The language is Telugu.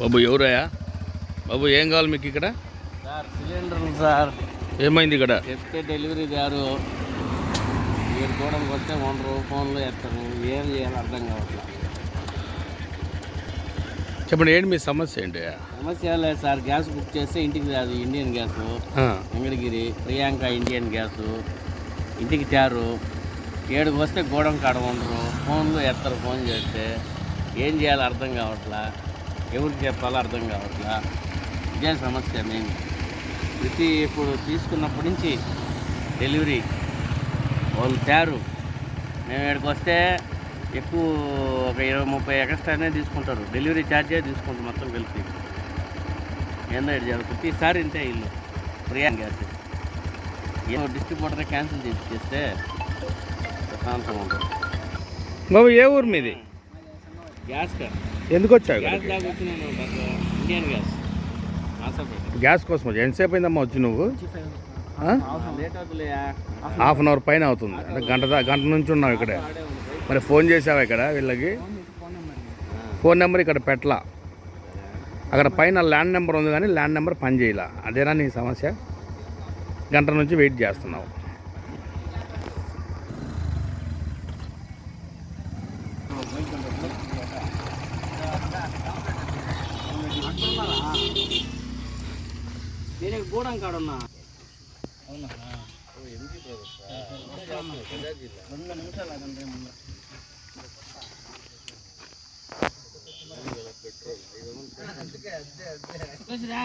బాబు ఎవరయ్యా? బాబు ఏం కావాలి మీకు ఇక్కడ? సార్ సిలిండర్లు సార్. ఏమైంది ఇక్కడ? చెప్తే డెలివరీ గారు మీరు కూడా వస్తే ఉండరు ఫోన్లు ఎత్తరు ఏం చేయాలో అర్థం కావట్లేదు చెప్పండి ఏంటి మీ సమస్య ఏంటి సమస్య లేదు సార్ గ్యాస్ బుక్ చేస్తే ఇంటికి రాదు Indian gas. Venkatagiri Priyanka Indian gas. ఇంటికి చారు. ఏడుకు వస్తే గోడం కాడ ఉండరు ఫోన్లు ఎత్తరు ఫోన్ చేస్తే. ఏం చేయాలో అర్థం కావట్లా. ఎవరికి చెప్పాలో అర్థం కావట్లా? ఇదే సమస్య మెయిన్ ప్రతి ఇప్పుడు తీసుకున్నప్పటి నుంచి డెలివరీ వాళ్ళు తేరు. మేము ఇక్కడికి వస్తే ఎక్కువ ఒక ఇరవై ముప్పై ఎక్స్ట్రానే తీసుకుంటారు. డెలివరీ ఛార్జే తీసుకుంటారు మొత్తం కలిపి. ఏందో ఇటు చేయాలి ప్రతిసారి ఇంతే ఇల్లు. ప్రియా గ్యాస్ ఏమో డిస్ట్రిబ్యూటర్ క్యాన్సిల్ చేసి చేస్తే ప్రశాంతంగా ఉంటుంది. బాబు ఏ ఊరు మీది? గ్యాస్ కా ఎందుకు వచ్చావు గ్యాస్ ఇండియన్ గ్యాస్ కోసం ఎంతసేపు అయిందమ్మా వచ్చి నువ్వు? హాఫ్ అన్ అవర్ పైన అవుతుంది. అంటే గంట గంట నుంచి ఉన్నావు ఇక్కడే. మరి ఫోన్ చేసావా ఇక్కడ వీళ్ళకి? ఫోన్ నెంబర్ ఇక్కడ పెట్టలా. అక్కడ పైన ల్యాండ్ నెంబర్ ఉంది కానీ ల్యాండ్ నెంబర్ పని చేయలా. అదేనా నీ సమస్య? గంట నుంచి వెయిట్ చేస్తున్నావు. నేను గూడెం కాడ ఉన్నా చూసిరా